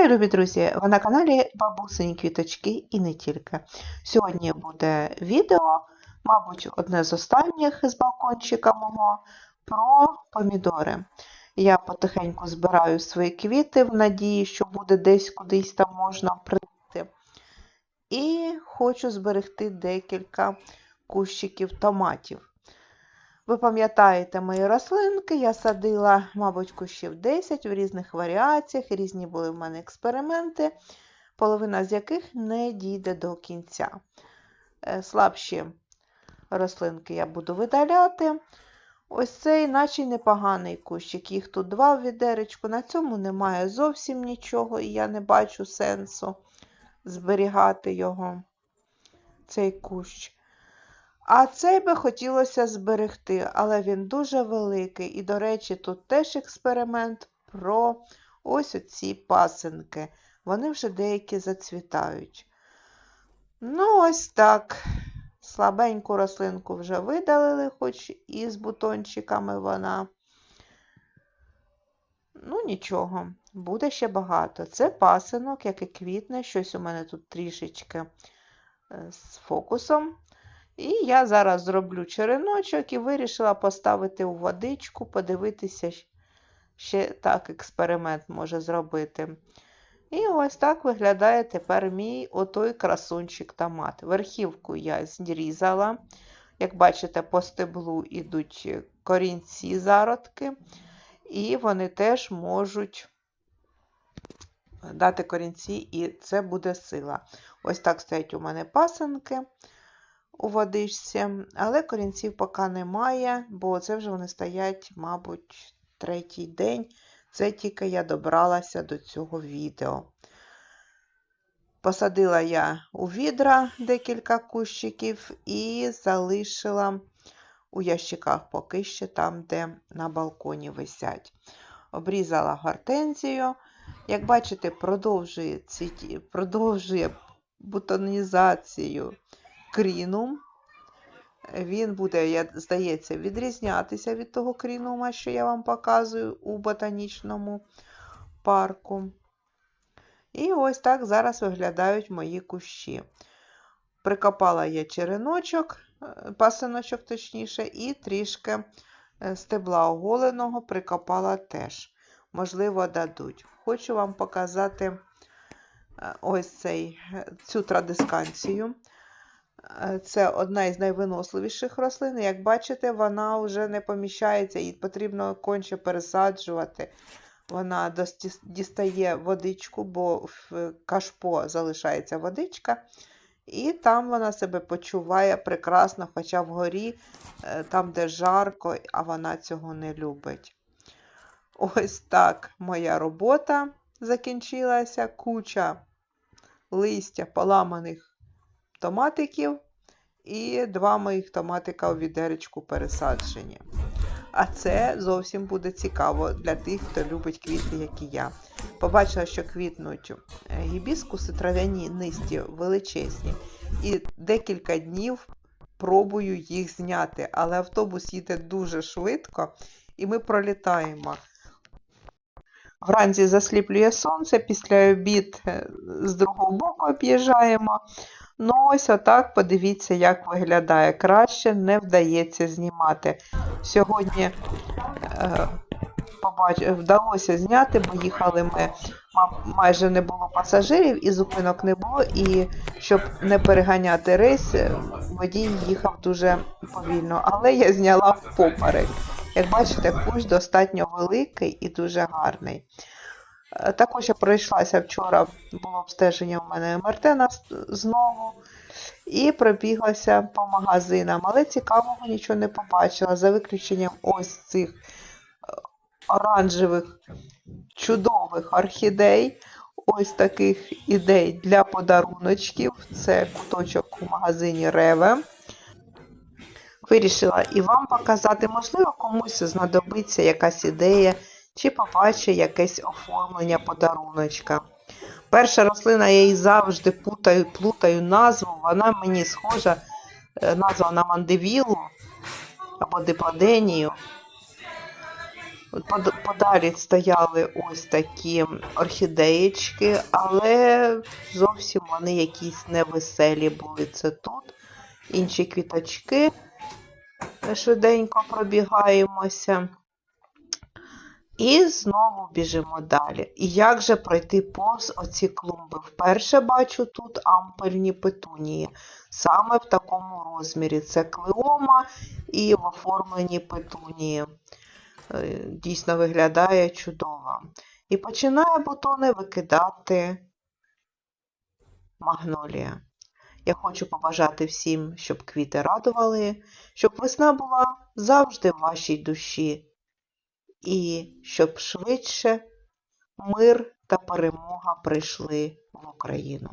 Вітаю, любі друзі! Ви на каналі Бабусині Квіточки і не тільки. Сьогодні буде відео, мабуть, одне з останніх з балкончика мого, про помідори. Я потихеньку збираю свої квіти в надії, що буде десь кудись там можна прийти. І хочу зберегти декілька кущиків томатів. Ви пам'ятаєте мої рослинки, я садила, мабуть, кущів 10 в різних варіаціях, різні були в мене експерименти, половина з яких не дійде до кінця. Е, слабші рослинки я буду видаляти. Ось цей, наче непоганий кущик. Їх тут два в відеречку. На цьому немає зовсім нічого, і я не бачу сенсу зберігати його, цей кущ. А цей би хотілося зберегти, але він дуже великий. І, до речі, тут теж експеримент про ось оці пасинки. Вони вже деякі зацвітають. Ну, ось так. Слабеньку рослинку вже видалили, хоч і з бутончиками вона. Ну, нічого, буде ще багато. Це пасинок, який квітне, щось у мене тут трішечки е, з фокусом. І я зараз зроблю череночок і вирішила поставити у водичку, подивитися, ще так експеримент може зробити. І ось так виглядає тепер мій отой красунчик томат. Верхівку я зрізала. Як бачите, по стеблу йдуть корінці зародки, і вони теж можуть дати корінці, і це буде сила. Ось так стоять у мене пасенки у водичці, але корінців поки немає, бо це вже вони стоять, мабуть, третій день. Це тільки я добралася до цього відео. Посадила я у відра декілька кущиків і залишила у ящиках поки що там, де на балконі висять. Обрізала гортензію. Як бачите, продовжує, ціті, продовжує бутонізацію крінум. Він буде, здається, відрізнятися від того крінума, що я вам показую у ботанічному парку. І ось так зараз виглядають мої кущі. Прикопала я череночок, е, пасиночок, точніше, і трішки е, стебла оголеного прикопала теж. Можливо, дадуть. Хочу вам показати е, ось цей, цю традисканцію. Це одна із найвиносливіших рослин. Як бачите, вона вже не поміщається, і потрібно конче пересаджувати. Вона дістає водичку, бо в кашпо залишається водичка. І там вона себе почуває прекрасно, хоча вгорі, е, там, де жарко, а вона цього не любить. Ось так моя робота закінчилася. Куча листя поламаних томатиків і два моїх томатика у відеречку пересаджені. А це зовсім буде цікаво для тих, хто любить квіти, як і я. Побачила, що квітнуть е, гібіскуси трав'яні нисті величезні. І декілька днів пробую їх зняти, але автобус їде дуже швидко, і ми пролітаємо. Вранці засліплює сонце, після обід е, з другого боку об'їжджаємо. Ну, ось отак подивіться, як виглядає. Краще не вдається знімати. Сьогодні е, побач... вдалося зняти, бо їхали ми, майже не було пасажирів і зупинок не було. І щоб не переганяти рейс, водій їхав дуже повільно. Але я зняла впоперек. Як бачите, кущ достатньо великий і дуже гарний. Е, також я пройшлася вчора, було обстеження у мене МРТ знову. І пробіглася по магазинам, але цікавого нічого не побачила. За виключенням ось цих е, оранжевих чудових орхідей. Ось таких ідей для подаруночків. Це куточок у магазині Реве. Вирішила і вам показати, можливо, комусь знадобиться якась ідея чи побачить якесь оформлення подаруночка. Перша рослина, я її завжди путаю, плутаю назву, вона мені схожа, е, назва на мандевілу або дипладенію. Под- Подалі стояли ось такі орхідеєчки, але зовсім вони якісь невеселі були. Це тут. Інші квіточки. Швиденько пробігаємося. І знову біжимо далі. І як же пройти повз оці клумби? Вперше бачу тут ампельні петунії. Саме в такому розмірі. Це клеома і в оформленні петунії. Е, Дійсно виглядає чудово. І починає бутони викидати магнолія. Я хочу побажати всім, щоб квіти радували, щоб весна була завжди в вашій душі, і щоб швидше мир та перемога прийшли в Україну.